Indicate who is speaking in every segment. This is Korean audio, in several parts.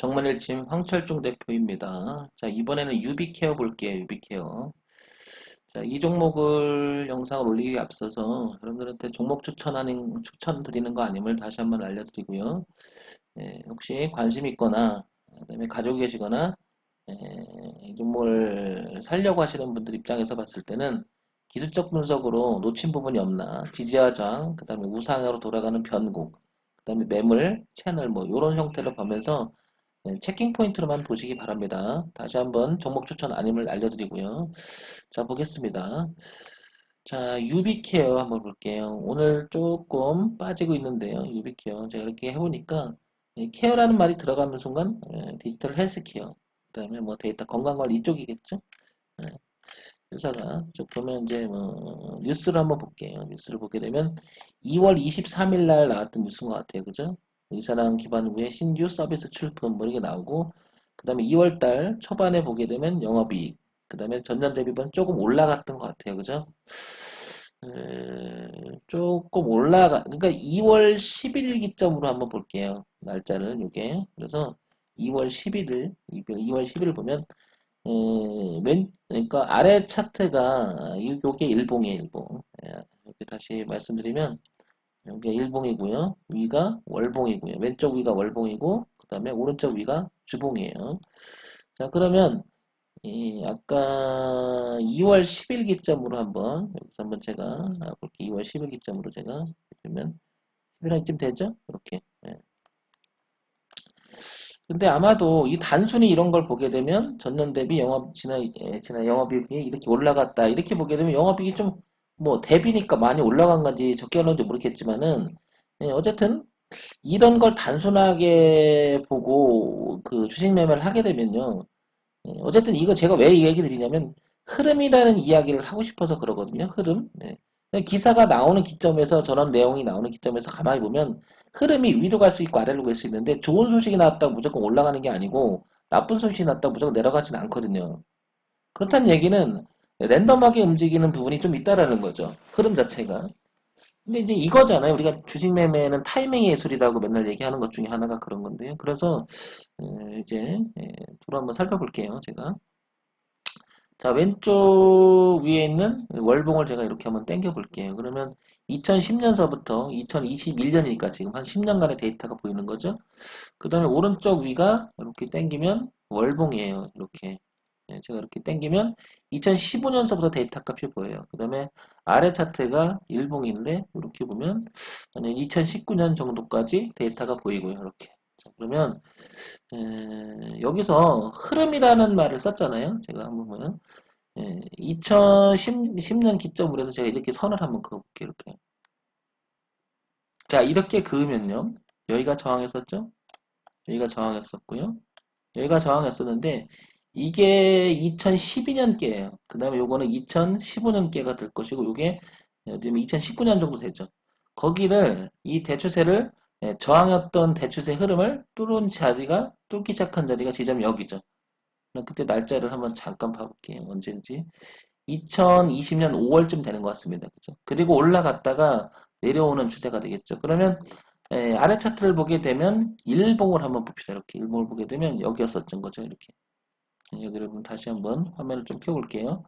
Speaker 1: 정만일 침 황철중 대표입니다. 자, 이번에는 유비케어 볼게요. 유비케어. 자, 이 종목을 영상을 올리기 앞서서 여러분들한테 종목 추천하는, 추천 드리는 거 아님을 다시 한번 알려드리고요. 예, 혹시 관심 있거나, 그 다음에 가지고 계시거나, 예, 이 종목을 살려고 하시는 분들 입장에서 봤을 때는 기술적 분석으로 놓친 부분이 없나, 지지와 저항, 그 다음에 우상으로 돌아가는 변곡, 그 다음에 매물, 채널, 뭐, 이런 형태를 보면서 네, 체킹 포인트로만 보시기 바랍니다. 다시 한번 종목 추천 아님을 알려드리고요. 자, 보겠습니다. 자, 유비케어 한번 볼게요. 오늘 조금 빠지고 있는데요. 유비케어. 제가 이렇게 해보니까, 예, 케어라는 말이 들어가는 순간, 예, 디지털 헬스케어. 그 다음에 뭐 데이터 건강관리 이쪽이겠죠? 예, 회사가 쭉 보면 이제 뭐 뉴스를 한번 볼게요. 뉴스를 보게 되면 2월 23일 날 나왔던 뉴스인 것 같아요. 그죠? 의사랑 기반 후에 신규 서비스 출품 뭐 이게 나오고 그 다음에 2월달 초반에 보게 되면 영업이익 그 다음에 전년 대비번 조금 올라갔던 것 같아요. 그죠? 에, 조금 올라가 그러니까 2월 11일 기점으로 한번 볼게요. 날짜를 이게. 그래서 2월 11일 2월 11일 보면 에, 맨 그러니까 아래 차트가 이게 일봉이에요 일봉. 에, 이렇게 다시 말씀드리면 여기가 일봉이고요. 위가 월봉이고요. 왼쪽 위가 월봉이고 그 다음에 오른쪽 위가 주봉이에요. 자 그러면 이 아까 2월 10일 기점으로 한번 여기서 한번 제가 볼게요. 2월 10일 기점으로 제가 보면 11일쯤 되죠? 이렇게. 네. 근데 아마도 이 단순히 이런 걸 보게 되면 전년 대비 영업 지난 예, 지난 영업이익이 이렇게 올라갔다 이렇게 보게 되면 영업이익이 좀 뭐 대비니까 많이 올라간 건지 적게 올라간지 모르겠지만은 예, 어쨌든 이런 걸 단순하게 보고 그 주식 매매를 하게 되면요. 예, 어쨌든 이거 제가 왜 이 얘기 드리냐면 흐름이라는 이야기를 하고 싶어서 그러거든요. 흐름. 예. 기사가 나오는 기점에서 저런 내용이 나오는 기점에서 가만히 보면 흐름이 위로 갈 수 있고 아래로 갈 수 있는데 좋은 소식이 나왔다고 무조건 올라가는 게 아니고 나쁜 소식이 나왔다고 무조건 내려가지는 않거든요. 그렇다는 얘기는 랜덤하게 움직이는 부분이 좀 있다라는 거죠. 흐름 자체가. 근데 이제 이거잖아요. 우리가 주식 매매는 타이밍 예술이라고 맨날 얘기하는 것 중에 하나가 그런 건데요. 그래서 이제 두루 한번 살펴볼게요. 제가. 자, 왼쪽 위에 있는 월봉을 제가 이렇게 한번 당겨 볼게요. 그러면 2010년서부터 2021년이니까 지금 한 10년간의 데이터가 보이는 거죠. 그 다음에 오른쪽 위가 이렇게 당기면 월봉이에요. 이렇게. 예, 제가 이렇게 당기면 2015년서부터 데이터 값이 보여요. 그 다음에 아래 차트가 일봉인데 이렇게 보면 2019년 정도까지 데이터가 보이고요. 이렇게. 자, 그러면 에, 여기서 흐름이라는 말을 썼잖아요. 제가 한번 보면 에, 2010년 기점으로 해서 제가 이렇게 선을 한번 그어볼게요. 이렇게. 자 이렇게 그으면요. 여기가 저항했었죠? 여기가 저항했었고요. 여기가 저항했었는데 이게 2012년께예요. 그 다음에 요거는 2015년께가 될 것이고 요게 2019년 정도 되죠. 거기를 이 대추세를 예, 저항했던 대추세 흐름을 뚫은 자리가 뚫기 시작한 자리가 지점 여기죠. 그때 날짜를 한번 잠깐 봐볼게요. 언제인지 2020년 5월쯤 되는 것 같습니다. 그죠? 그리고 올라갔다가 내려오는 추세가 되겠죠. 그러면 에, 예, 아래 차트를 보게 되면 일봉을 한번 봅시다. 이렇게 일봉을 보게 되면 여기였었던 거죠. 이렇게 여기를 보면 다시 한번 화면을 좀 켜볼게요.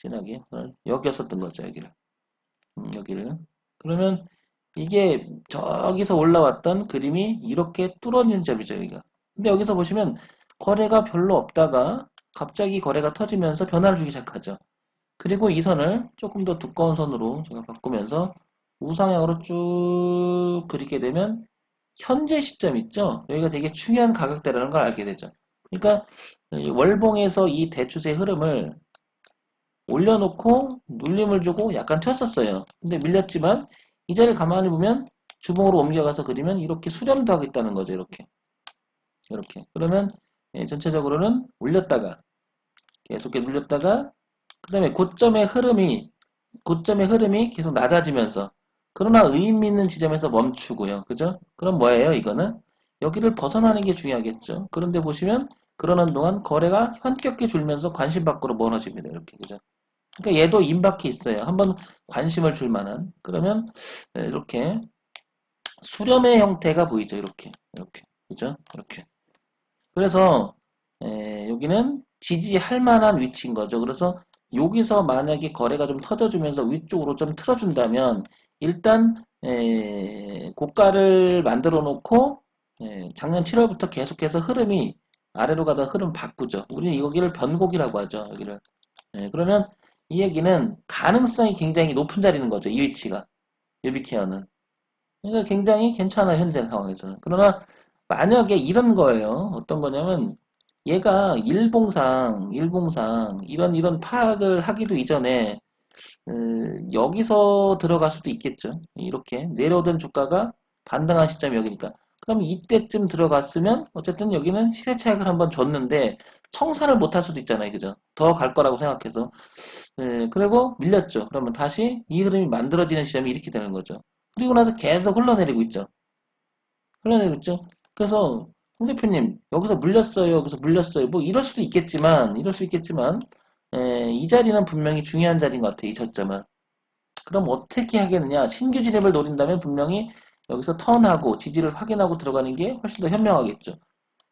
Speaker 1: 진하게. 여기였었던 거죠, 여기를. 음, 여기를. 그러면 이게 저기서 올라왔던 그림이 이렇게 뚫어진 점이죠, 여기가. 근데 여기서 보시면 거래가 별로 없다가 갑자기 거래가 터지면서 변화를 주기 시작하죠. 그리고 이 선을 조금 더 두꺼운 선으로 제가 바꾸면서 우상향으로 쭉 그리게 되면 현재 시점 있죠? 여기가 되게 중요한 가격대라는 걸 알게 되죠. 그러니까 월봉에서 이 대추세 흐름을 올려놓고 눌림을 주고 약간 튀었었어요. 근데 밀렸지만 이 자리를 가만히 보면 주봉으로 옮겨가서 그리면 이렇게 수렴도 하고 있다는 거죠. 이렇게. 이렇게. 그러면 예, 전체적으로는 올렸다가 계속 눌렸다가 그 다음에 고점의 흐름이 고점의 흐름이 계속 낮아지면서 그러나 의미 있는 지점에서 멈추고요. 그죠? 그럼 뭐예요? 이거는 여기를 벗어나는 게 중요하겠죠. 그런데 보시면 그러는 동안 거래가 현격히 줄면서 관심 밖으로 멀어집니다. 이렇게 그죠? 그러니까 얘도 임박해 있어요. 한번 관심을 줄 만한 그러면 네, 이렇게 수렴의 형태가 보이죠. 이렇게 이렇게 그죠? 이렇게 그래서 에, 여기는 지지할 만한 위치인 거죠. 그래서 여기서 만약에 거래가 좀 터져주면서 위쪽으로 좀 틀어준다면 일단 에, 고가를 만들어 놓고 에, 작년 7월부터 계속해서 흐름이 아래로 가다 흐름 바꾸죠. 우리는 여기를 변곡이라고 하죠. 여기를. 에, 그러면 이 얘기는 가능성이 굉장히 높은 자리는 거죠. 이 위치가. 유비케어는. 그러니까 굉장히 괜찮아요. 현재 상황에서는. 그러나 만약에 이런 거예요. 어떤 거냐면 얘가 일봉상, 일봉상 이런 이런 파악을 하기도 이전에 음, 여기서 들어갈 수도 있겠죠. 이렇게 내려오던 주가가 반등한 시점이 여기니까. 그럼 이때쯤 들어갔으면 어쨌든 여기는 시세 차익을 한번 줬는데 청산을 못 할 수도 있잖아요. 그죠? 더 갈 거라고 생각해서. 예, 그리고 밀렸죠. 그러면 다시 이 흐름이 만들어지는 시점이 이렇게 되는 거죠. 그리고 나서 계속 흘러내리고 있죠. 흘러내리고 있죠. 그래서 홍 대표님 여기서 물렸어요. 여기서 물렸어요. 뭐 이럴 수도 있겠지만 이럴 수 있겠지만 에, 이 자리는 분명히 중요한 자리인 것 같아요. 이 저점은. 그럼 어떻게 하겠느냐? 신규 진입을 노린다면 분명히 여기서 턴하고 지지를 확인하고 들어가는 게 훨씬 더 현명하겠죠.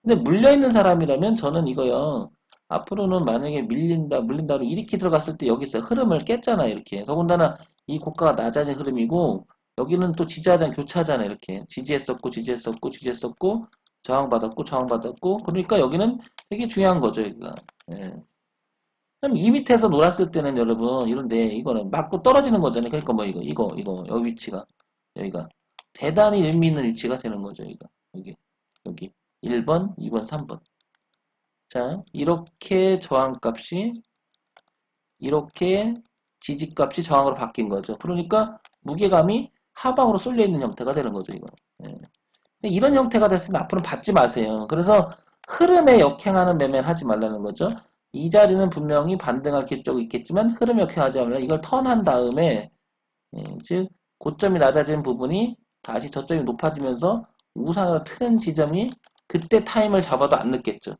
Speaker 1: 근데 물려있는 사람이라면 저는 이거요. 앞으로는 만약에 밀린다, 물린다로 이렇게 들어갔을 때 여기서 흐름을 깼잖아요. 이렇게. 더군다나 이 고가가 낮아진 흐름이고 여기는 또 지지하장 교차하잖아요. 이렇게. 지지했었고, 지지했었고, 지지했었고, 저항받았고, 저항받았고. 그러니까 여기는 되게 중요한 거죠. 여기가. 예. 그럼 이 밑에서 놀았을 때는 여러분 이런데 이거는 맞고 떨어지는 거잖아요. 그러니까 뭐 이거 이거 이거 여기 위치가 여기가 대단히 의미 있는 위치가 되는 거죠. 여기가 여기 여기 1번, 2번, 3번. 자 이렇게 저항값이 이렇게 지지값이 저항으로 바뀐 거죠. 그러니까 무게감이 하방으로 쏠려 있는 형태가 되는 거죠. 이거. 예. 이런 형태가 됐으면 앞으로 받지 마세요. 그래서 흐름에 역행하는 매매를 하지 말라는 거죠. 이 자리는 분명히 반등할 기쪽이 있겠지만 흐름 역행하지 않으면 이걸 턴한 다음에 예, 즉 고점이 낮아진 부분이 다시 저점이 높아지면서 우상으로 트는 지점이 그때 타임을 잡아도 안 늦겠죠.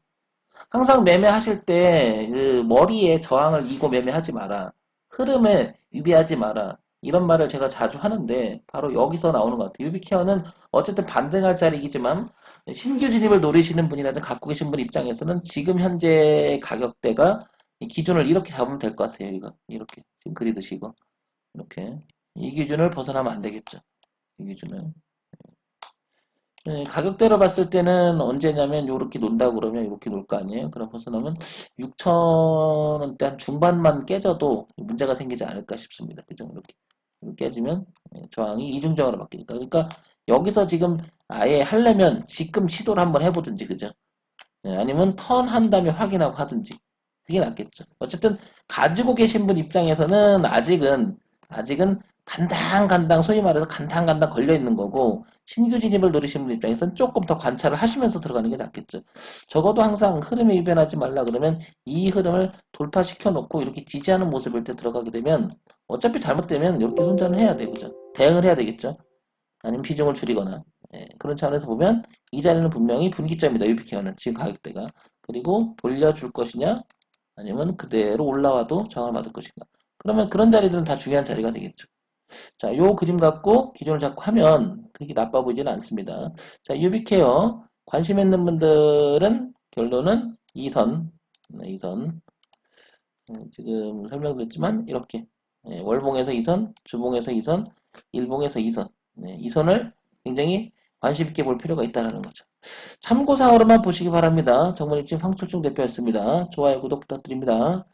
Speaker 1: 항상 매매하실 때 그 머리에 저항을 이고 매매하지 마라. 흐름에 위배하지 마라. 이런 말을 제가 자주 하는데 바로 여기서 나오는 것 같아요. 유비케어는 어쨌든 반등할 자리이지만 신규 진입을 노리시는 분이라든 갖고 계신 분 입장에서는 지금 현재 가격대가 기준을 이렇게 잡으면 될 것 같아요. 이거 이렇게 지금 그리듯이 이거 이렇게 이 기준을 벗어나면 안 되겠죠. 이 기준은 네, 가격대로 봤을 때는 언제냐면 이렇게 논다고 그러면 이렇게 놀 거 아니에요. 그럼 벗어나면 6천원대 한 중반만 깨져도 문제가 생기지 않을까 싶습니다. 그죠? 이렇게 깨지면 저항이 이중저항으로 바뀌니까 그러니까 여기서 지금 아예 하려면 지금 시도를 한번 해보든지 그죠? 예, 아니면 턴 한 다음에 확인하고 하든지 그게 낫겠죠. 어쨌든 가지고 계신 분 입장에서는 아직은 아직은 간당간당 소위 말해서 간당간당 걸려 있는 거고 신규 진입을 노리시는 분 입장에서는 조금 더 관찰을 하시면서 들어가는 게 낫겠죠. 적어도 항상 흐름에 위변하지 말라 그러면 이 흐름을 돌파시켜 놓고 이렇게 지지하는 모습일 때 들어가게 되면 어차피 잘못되면 이렇게 손전을 해야 되죠. 대응을 해야 되겠죠. 아니면 비중을 줄이거나 예, 그런 차원에서 보면 이 자리는 분명히 분기점이다. 유비케어는 지금 가격대가 그리고 돌려줄 것이냐 아니면 그대로 올라와도 저항을 받을 것인가 그러면 그런 자리들은 다 중요한 자리가 되겠죠. 자, 요 그림 갖고 기준을 잡고 하면 그렇게 나빠 보이지는 않습니다. 자, 유비케어 관심 있는 분들은 결론은 2선, 네, 2선. 음, 지금 설명드렸지만 이렇게 네, 월봉에서 2선, 주봉에서 2선, 일봉에서 2선. 네, 2선을 굉장히 관심 있게 볼 필요가 있다는 거죠. 참고사항으로만 보시기 바랍니다. 정말 일진 황철중 대표였습니다. 좋아요, 구독 부탁드립니다.